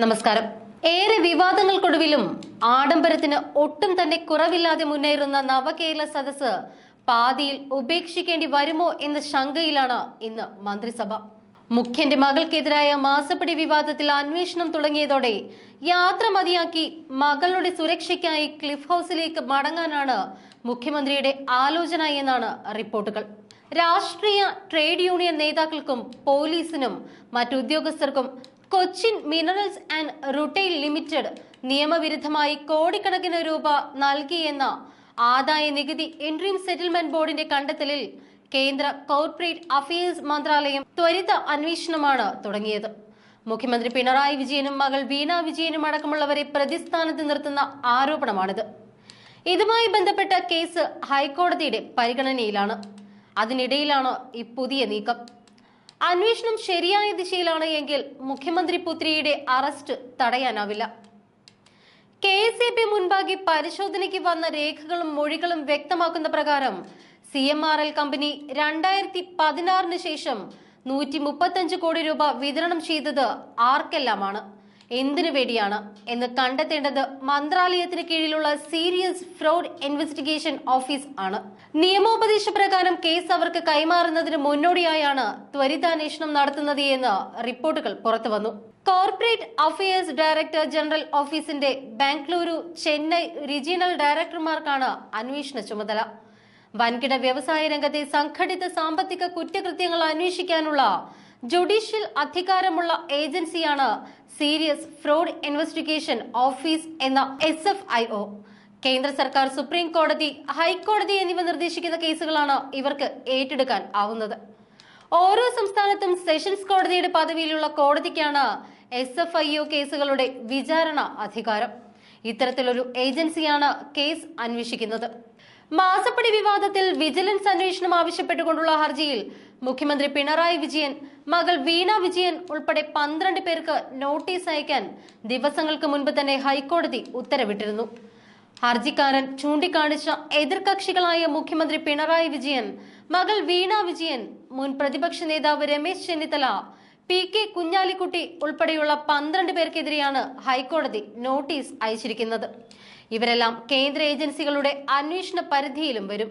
നമസ്കാരം. ഏറെ വിവാദങ്ങൾക്കൊടുവിലും ആഡംബരത്തിന് ഒട്ടും തന്നെ കുറവില്ലാതെ മുന്നേറുന്ന നവകേരള സദസ് പാതിയിൽ ഉപേക്ഷിക്കേണ്ടി വരുമോ എന്ന ശങ്കയിലാണ് ഇന്ന് മന്ത്രിസഭ. മുഖ്യന്റെ മകൾക്കെതിരായ മാസപ്പടി വിവാദത്തിൽ അന്വേഷണം തുടങ്ങിയതോടെ യാത്ര മതിയാക്കി മകളുടെ സുരക്ഷയ്ക്കായി ക്ലിഫ് ഹൗസിലേക്ക് മടങ്ങാനാണ് മുഖ്യമന്ത്രിയുടെ ആലോചന എന്നാണ് റിപ്പോർട്ടുകൾ. രാഷ്ട്രീയ ട്രേഡ് യൂണിയൻ നേതാക്കൾക്കും പോലീസിനും മറ്റുദ്യോഗസ്ഥർക്കും Cochin minerals and rutile limited നിയമവിരുദ്ധമായി കോടിക്കണക്കിന് രൂപ നൽകിയെന്ന ആദായ നികുതി ഇൻട്രീം സെറ്റിൽമെന്റ് ബോർഡിന്റെ കണ്ടെത്തലിൽ കേന്ദ്ര കോർപ്പറേറ്റ് അഫയേഴ്സ് മന്ത്രാലയം ത്വരിത അന്വേഷണമാണ് തുടങ്ങിയത്. മുഖ്യമന്ത്രി പിണറായി വിജയനും മകൾ വീണ വിജയനും അടക്കമുള്ളവരെ പ്രതിസ്ഥാനത്ത് നിർത്തുന്ന ആരോപണമാണിത്. ഇതുമായി ബന്ധപ്പെട്ട കേസ് ഹൈക്കോടതിയുടെ പരിഗണനയിലാണ്. അതിനിടയിലാണ് ഈ പുതിയ നീക്കം. അന്വേഷണം ശരിയായ ദിശയിലാണ് എങ്കിൽ മുഖ്യമന്ത്രി പുത്രിയുടെ അറസ്റ്റ് തടയാനാവില്ല. കെ എസ് എ പി മുൻപാകെ പരിശോധനയ്ക്ക് വന്ന രേഖകളും മൊഴികളും വ്യക്തമാക്കുന്ന പ്രകാരം C M R L company രണ്ടായിരത്തി പതിനാറിന് ശേഷം നൂറ്റി മുപ്പത്തഞ്ച് കോടി രൂപ വിതരണം ചെയ്തത് ആർക്കെല്ലാമാണ്? എന്തിനു വേണ്ടിയാണ് എന്ന് കണ്ടെത്തേണ്ടത് മന്ത്രാലയത്തിന് കീഴിലുള്ള സീരിയസ് ഫ്രോഡ് ഇൻവെസ്റ്റിഗേഷൻ ഓഫീസ് ആണ്. നിയമോപദേശ പ്രകാരം കേസ് അവർക്ക് കൈമാറുന്നതിന് മുന്നോടിയായാണ് ത്വരിതാന്വേഷണം നടത്തുന്നത് എന്ന് റിപ്പോർട്ടുകൾ പുറത്തുവന്നു കോർപ്പറേറ്റ് അഫയേഴ്സ് ഡയറക്ടർ ജനറൽ ഓഫീസിന്റെ ബാംഗ്ലൂരു ചെന്നൈ റീജിയണൽ ഡയറക്ടർമാർക്കാണ് അന്വേഷണ ചുമതല. വൻകിട വ്യവസായ രംഗത്തെ സംഘടിത സാമ്പത്തിക കുറ്റകൃത്യങ്ങൾ അന്വേഷിക്കാനുള്ള ജുഡീഷ്യൽ അധികാരമുള്ള ഏജൻസിയാണ് സീരിയസ് ഫ്രോഡ് ഇൻവെസ്റ്റിഗേഷൻ ഓഫീസ് എന്ന എസ് എഫ് ഐ ഒ. കേന്ദ്ര സർക്കാർ സുപ്രീം കോടതി ഹൈക്കോടതി എന്നിവ നിർദ്ദേശിക്കുന്ന കേസുകളാണ് ഇവർക്ക് ഏറ്റെടുക്കാൻ ആവുന്നത്. ഓരോ സംസ്ഥാനത്തും സെഷൻസ് കോടതിയുടെ പദവിയിലുള്ള കോടതിക്കാണ് എസ് എഫ് ഐ ഒ കേസുകളുടെ വിചാരണ അധികാരം. ഇത്തരത്തിലൊരു ഏജൻസിയാണ് കേസ് അന്വേഷിക്കുന്നത്. മാസപ്പടി വിവാദത്തിൽ വിജിലൻസ് അന്വേഷണം ആവശ്യപ്പെട്ടുകൊണ്ടുള്ള ഹർജിയിൽ മുഖ്യമന്ത്രി പിണറായി വിജയൻ മകൾ വീണ വിജയൻ ഉൾപ്പെടെ പന്ത്രണ്ട് പേർക്ക് നോട്ടീസ് അയക്കാൻ ദിവസങ്ങൾക്ക് മുൻപ് തന്നെ ഹൈക്കോടതി ഉത്തരവിട്ടിരുന്നു. ഹർജിക്കാരൻ ചൂണ്ടിക്കാണിച്ച എതിർകക്ഷികളായ മുഖ്യമന്ത്രി പിണറായി വിജയൻ മകൾ വീണ വിജയൻ മുൻ പ്രതിപക്ഷ നേതാവ് രമേശ് ചെന്നിത്തല പി കെ കുഞ്ഞാലിക്കുട്ടി ഉൾപ്പെടെയുള്ള പന്ത്രണ്ട് പേർക്കെതിരെയാണ് ഹൈക്കോടതി നോട്ടീസ് അയച്ചിരിക്കുന്നത്. ഇവരെല്ലാം കേന്ദ്ര ഏജൻസികളുടെ അന്വേഷണ പരിധിയിലും വരും.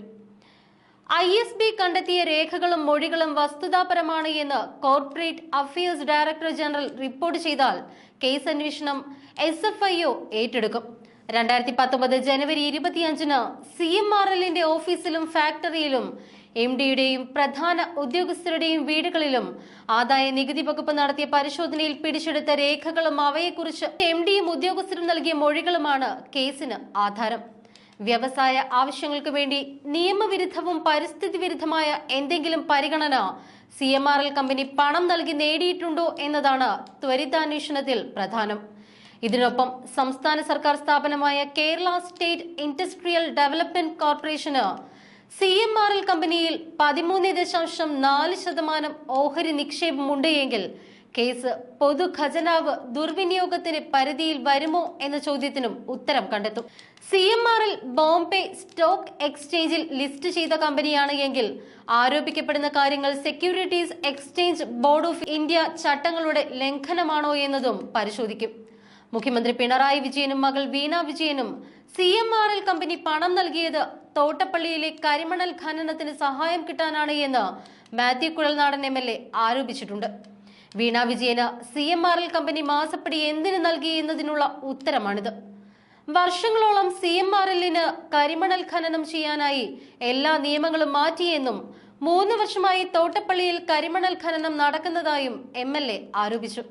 ഐ എസ് ബി കണ്ടെത്തിയ രേഖകളും മൊഴികളും വസ്തുതാപരമാണ് എന്ന് corporate affairs director general report ചെയ്താൽ കേസ് അന്വേഷണം എസ് എഫ് ഐ ഒ ഏറ്റെടുക്കും. രണ്ടായിരത്തി പത്തൊമ്പത് ജനുവരി ഇരുപത്തിയഞ്ചിന് സി എം ആർ എല്ലിന്റെ ഓഫീസിലും ഫാക്ടറിയിലും എം ഡിയുടെയും പ്രധാന ഉദ്യോഗസ്ഥരുടെയും വീടുകളിലും ആദായ നികുതി വകുപ്പ് നടത്തിയ പരിശോധനയിൽ പിടിച്ചെടുത്ത രേഖകളും അവയെക്കുറിച്ച് എം ഡിയും ഉദ്യോഗസ്ഥരും നൽകിയ മൊഴികളുമാണ് കേസിന് ആധാരം. വ്യവസായ ആവശ്യങ്ങൾക്ക് വേണ്ടി നിയമവിരുദ്ധവും പരിസ്ഥിതി വിരുദ്ധമായ എന്തെങ്കിലും പരിഗണന C M R L company പണം നൽകി നേടിയിട്ടുണ്ടോ എന്നതാണ് ത്വരിതാന്വേഷണത്തിൽ പ്രധാനം. ഇതിനൊപ്പം സംസ്ഥാന സർക്കാർ സ്ഥാപനമായ കേരള സ്റ്റേറ്റ് ഇൻഡസ്ട്രിയൽ ഡെവലപ്മെന്റ് കോർപ്പറേഷന് സി എം ആർ എൽ കമ്പനിയിൽ പതിമൂന്ന് ദശാംശം നാല് ശതമാനം ഓഹരി നിക്ഷേപമുണ്ട് എങ്കിൽ കേസ് പൊതുഖജനാവ് ദുർവിനിയോഗത്തിന് പരിധിയിൽ വരുമോ എന്ന ചോദ്യത്തിനും ഉത്തരം കണ്ടെത്തും. C M R L Bombay stock എക്സ്ചേഞ്ചിൽ ലിസ്റ്റ് ചെയ്ത കമ്പനിയാണ് എങ്കിൽ ആരോപിക്കപ്പെടുന്ന കാര്യങ്ങൾ securities exchange board of India ചട്ടങ്ങളുടെ ലംഘനമാണോ എന്നതും പരിശോധിക്കും. മുഖ്യമന്ത്രി പിണറായി വിജയനും മകൾ വീണ വിജയനും C M R L company പണം നൽകിയത് തോട്ടപ്പള്ളിയിലെ കരിമണൽ ഖനനത്തിന് സഹായം കിട്ടാനാണ് എന്ന് Mathew Kuzhalnadan M L A ആരോപിച്ചിട്ടുണ്ട്. Veena Vijayan C M R L company മാസപ്പടി എന്തിനു നൽകി എന്നതിനുള്ള ഉത്തരമാണിത്. വർഷങ്ങളോളം സി എം ആർ എല്ലിന് കരിമണൽ ഖനനം ചെയ്യാനായി എല്ലാ നിയമങ്ങളും മാറ്റിയെന്നും മൂന്ന് വർഷമായി തോട്ടപ്പള്ളിയിൽ കരിമണൽ ഖനനം നടക്കുന്നതായും എം ആരോപിച്ചു.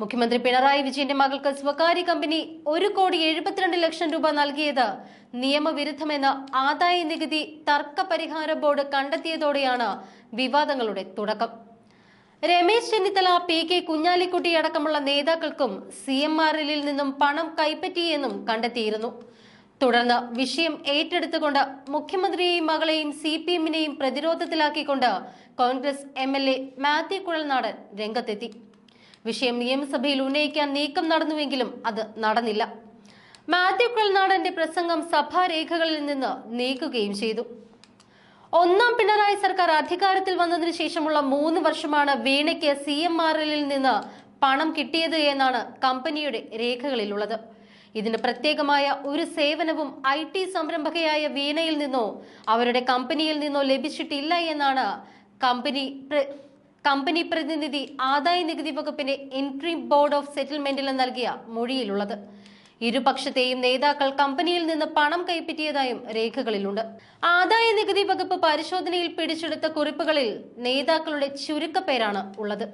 മുഖ്യമന്ത്രി പിണറായി വിജയന്റെ മകൾക്ക് സ്വകാര്യ കമ്പനി ഒരു കോടി എഴുപത്തിരണ്ട് ലക്ഷം രൂപ നൽകിയത് നിയമവിരുദ്ധമെന്ന് ആദായ നികുതി തർക്ക പരിഹാര ബോർഡ് കണ്ടെത്തിയതോടെയാണ് വിവാദങ്ങളുടെ തുടക്കം. രമേശ് ചെന്നിത്തല പി കെ കുഞ്ഞാലിക്കുട്ടി അടക്കമുള്ള നേതാക്കൾക്കും സി എം ആർ എല്ലിൽ നിന്നും പണം കൈപ്പറ്റിയെന്നും കണ്ടെത്തിയിരുന്നു. തുടർന്ന് വിഷയം ഏറ്റെടുത്തുകൊണ്ട് മുഖ്യമന്ത്രിയെയും മകളെയും സി പി എമ്മിനെയും പ്രതിരോധത്തിലാക്കിക്കൊണ്ട് Congress M L A Mathew Kuzhalnadan രംഗത്തെത്തി. വിഷയം നിയമസഭയിൽ ഉന്നയിക്കാൻ നീക്കം നടന്നുവെങ്കിലും അത് നടന്നില്ല. മാത്യു കുഴൽനാടന്റെ പ്രസംഗം സഭാരേഖകളിൽ നിന്ന് നീക്കുകയും ചെയ്തു. ഒന്നാം പിണറായി സർക്കാർ അധികാരത്തിൽ വന്നതിന് ശേഷമുള്ള മൂന്ന് വർഷമാണ് വീണയ്ക്ക് സി എം ആർ എല്ലിൽ നിന്ന് പണം കിട്ടിയത് എന്നാണ് കമ്പനിയുടെ രേഖകളിലുള്ളത്. ഇതിന് പ്രത്യേകമായ ഒരു സേവനവും ഐ ടി സംരംഭകയായ വീണയിൽ നിന്നോ അവരുടെ കമ്പനിയിൽ നിന്നോ ലഭിച്ചിട്ടില്ല എന്നാണ് കമ്പനി കമ്പനി പ്രതിനിധി ആദായ നികുതി വകുപ്പിന്റെ എൻട്രി ബോർഡ് ഓഫ് സെറ്റിൽമെന്റിൽ നൽകിയ മൊഴിയിലുള്ളത്. ഇരുപക്ഷത്തെയും നേതാക്കൾ കമ്പനിയിൽ നിന്ന് പണം കൈപ്പറ്റിയതായും രേഖകളിലുണ്ട്. ആദായ നികുതി വകുപ്പ് പരിശോധനയിൽ പിടിച്ചെടുത്ത കുറിപ്പുകളിൽ നേതാക്കളുടെ ചുരുക്കപ്പേരാണ് ഉള്ളത്.